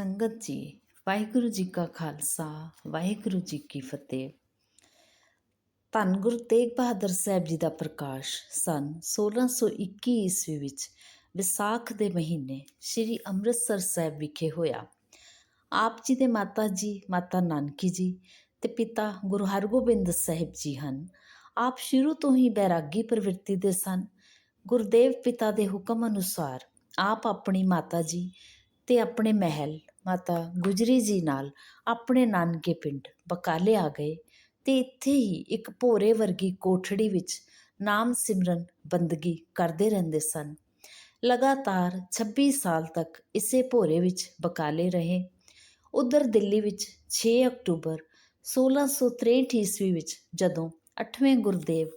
ਸੰਗਤ ਜੀ, ਵਾਹਿਗੁਰੂ ਜੀ ਕਾ ਖਾਲਸਾ, ਵਾਹਿਗੁਰੂ ਜੀ ਕੀ ਫਤਿਹ। ਧੰਨ ਗੁਰੂ ਤੇਗ ਬਹਾਦਰ ਸਾਹਿਬ ਜੀ ਦਾ ਪ੍ਰਕਾਸ਼ ਸਨ 1621 ਈਸਵੀ ਵਿੱਚ ਵਿਸਾਖ ਦੇ ਮਹੀਨੇ ਸ੍ਰੀ ਅੰਮ੍ਰਿਤਸਰ ਸਾਹਿਬ ਵਿਖੇ ਹੋਇਆ। ਆਪ ਜੀ ਦੇ ਮਾਤਾ ਜੀ, ਮਾਤਾ ਨਾਨਕੀ ਜੀ ਤੇ ਪਿਤਾ ਗੁਰੂ ਹਰਗੋਬਿੰਦ ਸਾਹਿਬ ਜੀ ਹਨ। ਆਪ ਸ਼ੁਰੂ ਤੋਂ ਹੀ ਬੈਰਾਗੀ ਪ੍ਰਵਿਰਤੀ ਦੇ ਸਨ। ਗੁਰਦੇਵ ਪਿਤਾ ਦੇ ਹੁਕਮ ਅਨੁਸਾਰ ਆਪ ਆਪਣੀ ਮਾਤਾ ਜੀ ਤੇ ਆਪਣੇ ਮਹਿਲ, ਮਾਤਾ ਗੁਜਰੀ ਜੀ ਨਾਲ ਆਪਣੇ ਨਾਨਕੇ ਪਿੰਡ ਬਕਾਲੇ ਆ ਗਏ ਅਤੇ ਇੱਥੇ ਹੀ ਇੱਕ ਭੋਰੇ ਵਰਗੀ ਕੋਠੜੀ ਵਿੱਚ ਨਾਮ ਸਿਮਰਨ ਬੰਦਗੀ ਕਰਦੇ ਰਹਿੰਦੇ ਸਨ। ਲਗਾਤਾਰ 26 ਸਾਲ ਤੱਕ ਇਸੇ ਭੋਰੇ ਵਿੱਚ ਬਕਾਲੇ ਰਹੇ। ਉਧਰ ਦਿੱਲੀ ਵਿੱਚ 6 ਅਕਤੂਬਰ 1663 ਈਸਵੀ ਵਿੱਚ ਜਦੋਂ 8ਵੇਂ ਗੁਰਦੇਵ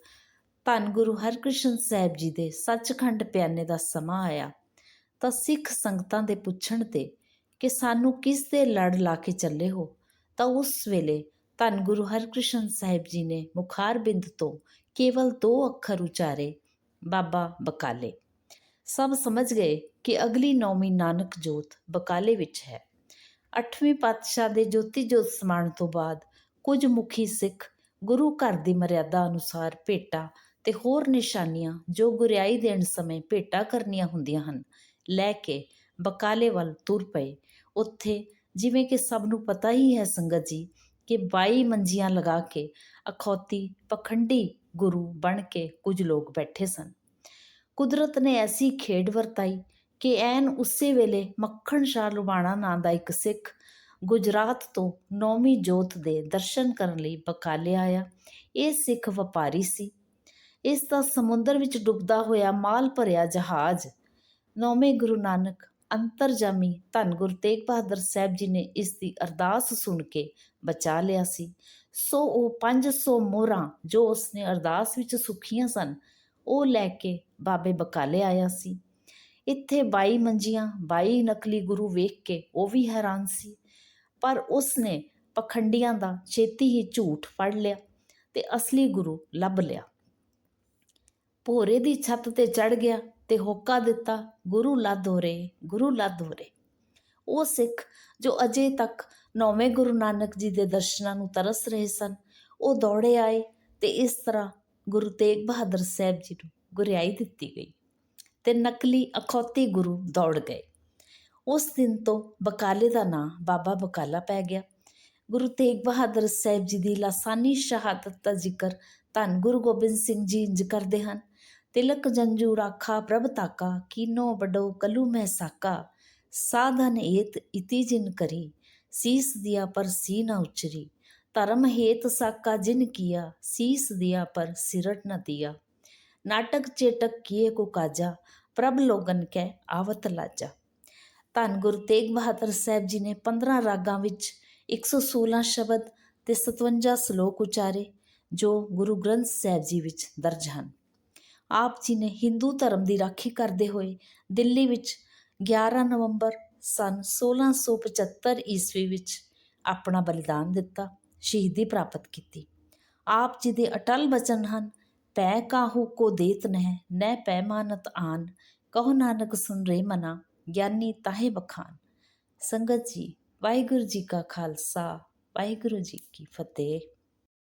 ਧੰਨ ਗੁਰੂ ਹਰਕ੍ਰਿਸ਼ਨ ਸਾਹਿਬ ਜੀ ਦੇ ਸੱਚਖੰਡ ਪਿਆਨੇ ਦਾ ਸਮਾਂ ਆਇਆ ਤਾਂ ਸਿੱਖ ਸੰਗਤਾਂ ਦੇ ਪੁੱਛਣ ਤੇ ਕਿ ਸਾਨੂੰ ਕਿਸ ਦੇ ਲੜ ਲਾ ਕੇ ਚੱਲੇ ਹੋ? ਤਾਂ ਉਸ ਵੇਲੇ ਧੰਨ ਗੁਰੂ ਹਰਕ੍ਰਿਸ਼ਨ ਸਾਹਿਬ ਜੀ ਨੇ ਮੁਖਾਰਬਿੰਦ ਤੋਂ ਕੇਵਲ ਦੋ ਅੱਖਰ ਉਚਾਰੇ, ਬਾਬਾ ਬਕਾਲੇ। ਸਭ ਸਮਝ ਗਏ ਕਿ ਅਗਲੀ ਨੌਵੀਂ ਨਾਨਕ ਜੋਤ ਬਕਾਲੇ ਵਿੱਚ ਹੈ। ਅੱਠਵੇਂ ਪਾਤਸ਼ਾਹ ਦੇ ਜੋਤੀ ਜੋਤ ਸਮਾਣ ਤੋਂ ਬਾਅਦ ਕੁਝ ਮੁਖੀ ਸਿੱਖ ਗੁਰੂ ਘਰ ਦੀ ਮਰਿਆਦਾ ਅਨੁਸਾਰ ਭੇਟਾ ਤੇ ਹੋਰ ਨਿਸ਼ਾਨੀਆਂ ਜੋ ਗੁਰਿਆਈ ਦੇਣ ਸਮੇਂ ਭੇਟਾ ਕਰਨੀਆਂ ਹੁੰਦੀਆਂ ਹਨ ਲੈ ਕੇ ਬਕਾਲੇ ਵੱਲ ਤੁਰ ਪਏ। ਉੱਥੇ ਜਿਵੇਂ ਕਿ ਸਭ ਨੂੰ ਪਤਾ ਹੀ ਹੈ ਸੰਗਤ ਜੀ, ਕਿ 22 ਮੰਜੀਆਂ ਲਗਾ ਕੇ ਅਖੌਤੀ ਪਖੰਡੀ ਗੁਰੂ ਬਣ ਕੇ ਕੁਝ ਲੋਕ ਬੈਠੇ ਸਨ। ਕੁਦਰਤ ਨੇ ਐਸੀ ਖੇਡ ਵਰਤਾਈ ਕਿ ਐਨ ਉਸੇ ਵੇਲੇ ਮੱਖਣ ਸ਼ਾਹ ਲੁਬਾਣਾ ਨਾਂ ਦਾ ਇੱਕ ਸਿੱਖ ਗੁਜਰਾਤ ਤੋਂ ਨੌਵੀਂ ਜੋਤ ਦੇ ਦਰਸ਼ਨ ਕਰਨ ਲਈ ਬਕਾਲੇ ਆਇਆ। ਇਹ ਸਿੱਖ ਵਪਾਰੀ ਸੀ। ਇਸ ਦਾ ਸਮੁੰਦਰ ਵਿੱਚ ਡੁੱਬਦਾ ਹੋਇਆ ਮਾਲ ਭਰਿਆ ਜਹਾਜ਼ ਨੌਵੇਂ ਗੁਰੂ ਨਾਨਕ ਅੰਤਰਜਾਮੀ ਧੰਨ ਗੁਰੂ ਤੇਗ ਬਹਾਦਰ ਸਾਹਿਬ ਜੀ ਨੇ ਇਸ ਦੀ ਅਰਦਾਸ ਸੁਣ ਕੇ ਬਚਾ ਲਿਆ ਸੀ। ਸੋ ਉਹ 500 ਮੋਹਰਾਂ ਜੋ ਉਸਨੇ ਅਰਦਾਸ ਵਿੱਚ ਸੁਖੀਆਂ ਸਨ, ਉਹ ਲੈ ਕੇ ਬਾਬੇ ਬਕਾਲੇ ਆਇਆ ਸੀ। ਇੱਥੇ 22 ਮੰਜੀਆਂ 22 ਨਕਲੀ ਗੁਰੂ ਵੇਖ ਕੇ ਉਹ ਵੀ ਹੈਰਾਨ ਸੀ। ਪਰ ਉਸਨੇ ਪਖੰਡੀਆਂ ਦਾ ਛੇਤੀ ਹੀ ਝੂਠ ਫੜ ਲਿਆ ਤੇ ਅਸਲੀ ਗੁਰੂ ਲੱਭ ਲਿਆ। ਭੋਰੇ ਦੀ ਛੱਤ ਤੇ ਚੜ ਗਿਆ ਤੇ ਹੋਕਾ ਦਿੱਤਾ, ਗੁਰੂ ਲੱਦ ਹੋ ਰੇ ਗੁਰੂ ਲੱਦ ਹੋ ਰੇ ਉਹ ਸਿੱਖ ਜੋ ਅਜੇ ਤੱਕ ਨੌਵੇਂ ਗੁਰੂ ਨਾਨਕ ਜੀ ਦੇ ਦਰਸ਼ਨਾਂ ਨੂੰ ਤਰਸ ਰਹੇ ਸਨ, ਉਹ ਦੌੜੇ ਆਏ ਤੇ ਇਸ ਤਰ੍ਹਾਂ ਗੁਰੂ ਤੇਗ ਬਹਾਦਰ ਸਾਹਿਬ ਜੀ ਨੂੰ ਗੁਰਿਆਈ ਦਿੱਤੀ ਗਈ ਤੇ ਨਕਲੀ ਅਖੌਤੀ ਗੁਰੂ ਦੌੜ ਗਏ। ਉਸ ਦਿਨ ਤੋਂ ਬਕਾਲੇ ਦਾ ਨਾਂ ਬਾਬਾ ਬਕਾਲਾ ਪੈ ਗਿਆ। ਗੁਰੂ ਤੇਗ ਬਹਾਦਰ ਸਾਹਿਬ ਜੀ ਦੀ ਲਾਸਾਨੀ ਸ਼ਹਾਦਤ ਦਾ ਜ਼ਿਕਰ ਧੰਨ ਗੁਰੂ ਗੋਬਿੰਦ ਸਿੰਘ ਜੀ ਇੰਜ ਕਰਦੇ ਹਨ। ਤਿਲਕ ਜੰਜੂ ਰਾਖਾ ਪ੍ਰਭ ਤਾਕਾ ਕੀਨੋ ਬਡੋ ਕਲੂ ਮਹਿ ਸਾਕਾ। ਸਾਧਨ ਏਤ ਇਤੀ ਜਿਨ ਕਰੀ, ਸੀਸ ਦਿਆ ਪਰ ਸੀ ਨਾ ਉਚਰੀ। ਧਰਮ ਹੇਤ ਸਾਕਾ ਜਿਨ ਕੀਆ, ਸੀਸ ਦਿਆ ਪਰ ਸਿਰਟ ਨ ਦਿਆ। ਨਾਟਕ ਚੇਟਕ ਕੀਏ ਕੋ ਕਾਜਾ, ਪ੍ਰਭ ਲੋਗਨ ਕੈ ਆਵਤ ਲਾਜਾ। ਧੰਨ ਗੁਰੂ ਤੇਗ ਬਹਾਦਰ ਸਾਹਿਬ ਜੀ ਨੇ 15 ਰਾਗਾਂ ਵਿੱਚ 116 ਸ਼ਬਦ ਤੇ 57 ਸ਼ਲੋਕ ਉਚਾਰੇ, ਜੋ ਗੁਰੂ ਗ੍ਰੰਥ ਸਾਹਿਬ ਜੀ ਵਿੱਚ ਦਰਜ ਹਨ। ਆਪ ਜੀ ਨੇ ਹਿੰਦੂ ਧਰਮ ਦੀ ਰਾਖੀ ਕਰਦੇ ਹੋਏ ਦਿੱਲੀ ਵਿੱਚ 11 ਨਵੰਬਰ ਸਨ 1675 ਈਸਵੀ ਵਿੱਚ ਆਪਣਾ ਬਲੀਦਾਨ ਦਿੱਤਾ, ਸ਼ਹੀਦੀ ਪ੍ਰਾਪਤ ਕੀਤੀ। ਆਪ ਜੀ ਦੇ ਅਟਲ ਬਚਨ ਹਨ, ਪੈ ਕਾਹੂ ਕੋ ਦੇਤ ਨਹਿ ਨੈ ਪੈ ਮਾਨਤ ਆਨ, ਕਹੋ ਨਾਨਕ ਸੁਨ ਰੇ ਮਨਾ, ਗਿਆਨੀ ਤਾਹੇ ਬਖਾਨ ਸੰਗਤ ਜੀ, ਵਾਹਿਗੁਰੂ ਜੀ ਕਾ ਖਾਲਸਾ, ਵਾਹਿਗੁਰੂ ਜੀ ਕੀ ਫਤਿਹ।